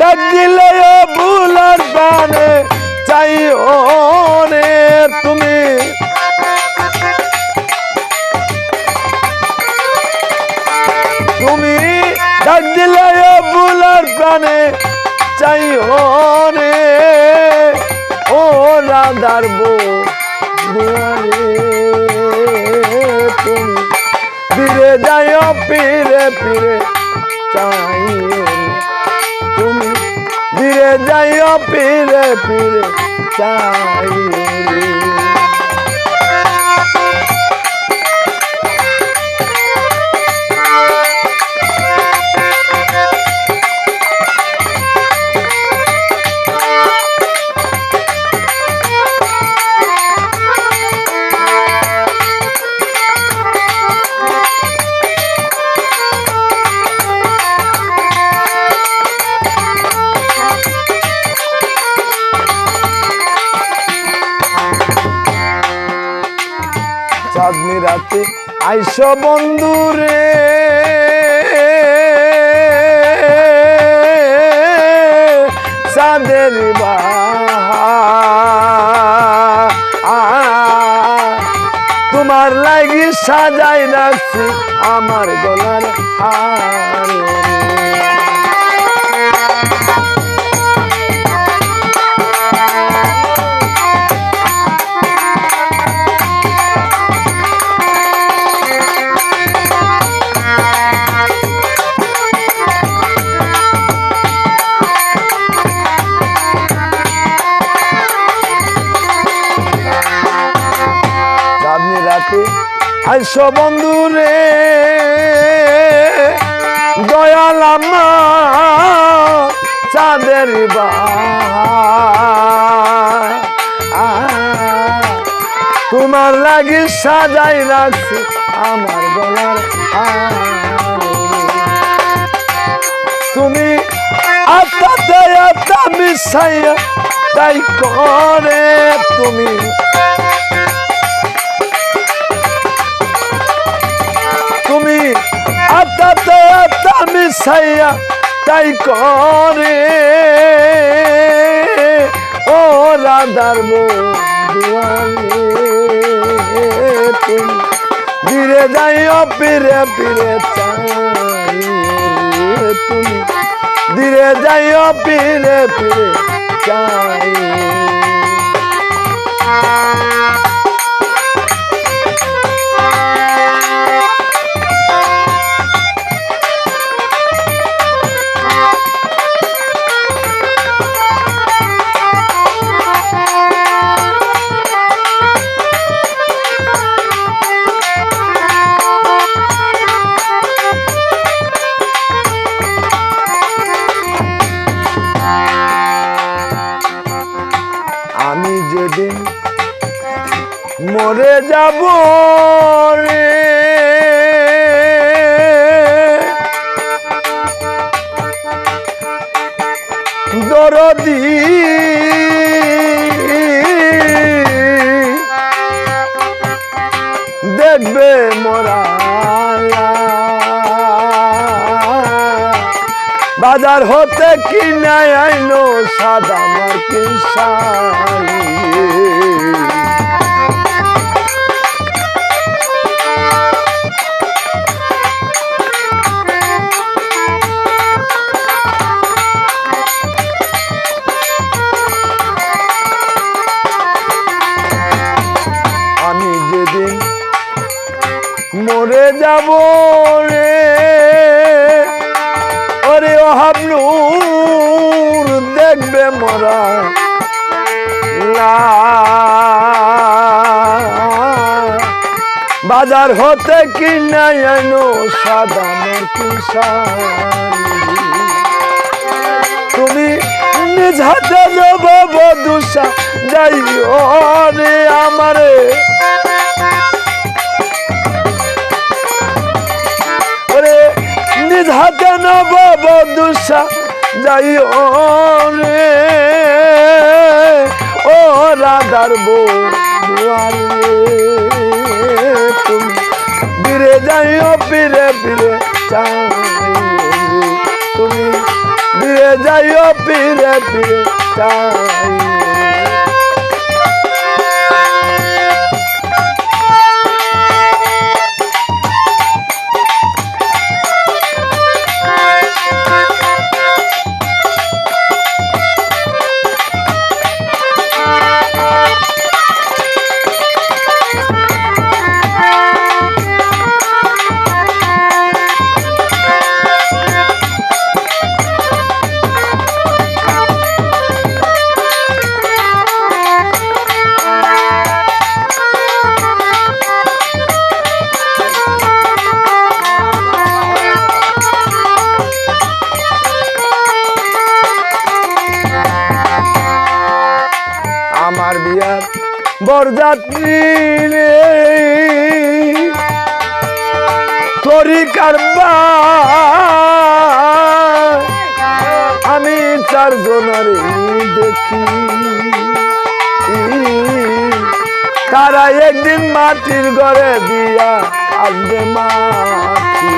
ডাক দিলে বুলার প্রাণে চাই রে তুমি। তুমি ডাক দিলে বুলার প্রাণে চাই রে ও রাধার দুয়ারে তুমি। ফিরে যাই ফিরে ফিরে, চাই ফিরে চাই। চাঁদনি রাতে আইস বন্ধু রে চাঁদের। তোমার লাগি সাজাই রাখছি আমার গলার হার বন্ধু রে দয়াল চাঁদের বাহার। তোমার লাগি সাজাই রাখছি আমার গলার তুমি আত্মাতে আত্মা মিশাইয়া তাই করে তুমি মিশাইয়া তাই করে। ও রাধার ধীরে যাইও ফিরে ফিরে তুমি ধীরে যাইও ফিরে ফিরে চাই। মরে যাব রে। দরদি। দেখবে মরা বাজার হতে কিনে আইনো সাদা মার্কিন শাড়ি। যাব রে। ওরে হাবলুর দেখবে মরা বাজার হতে কিনে এনো সাদা তুমি নিজ হাতে দেব বধুসা যাই রে আমারে। হাতে নেব বধুসা যাই রে। ও রাধার দুয়ারে তুমি ফিরে যাইও, ফিরে ফিরে তুমি ফিরে যাইও, ফিরে ফিরে তাই বরযাত্রী রে তরিকার আমি চারজনের দেখি। তারা একদিন মাটির ঘরে দিয়া আসবে মাটি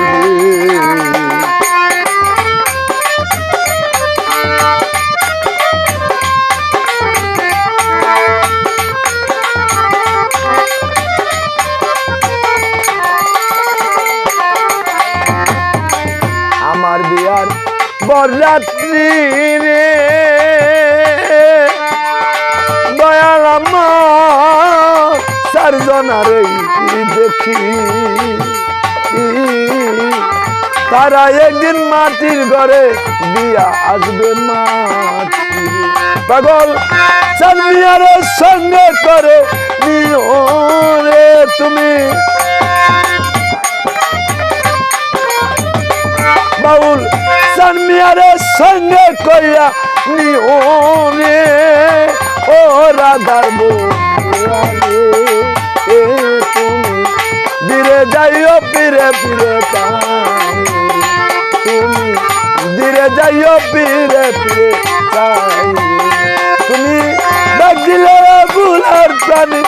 বরযাত্রী রে দয়াল আমার দেখি। তারা একদিন মাটির ঘরে দিয়া আসবে মাটি। পাগল চালমিয়ারে সঙ্গে করে নিও তুমি। সানমিয়ারে সঙ্গে কইয়া নিওনে ও রাধার এ তুমি ধীরে যাইও, ফিরে তাই। তুমি ধীরে যাইও, ফিরে তাই। তুমি ডাক দিলে ভুলার প্রাণী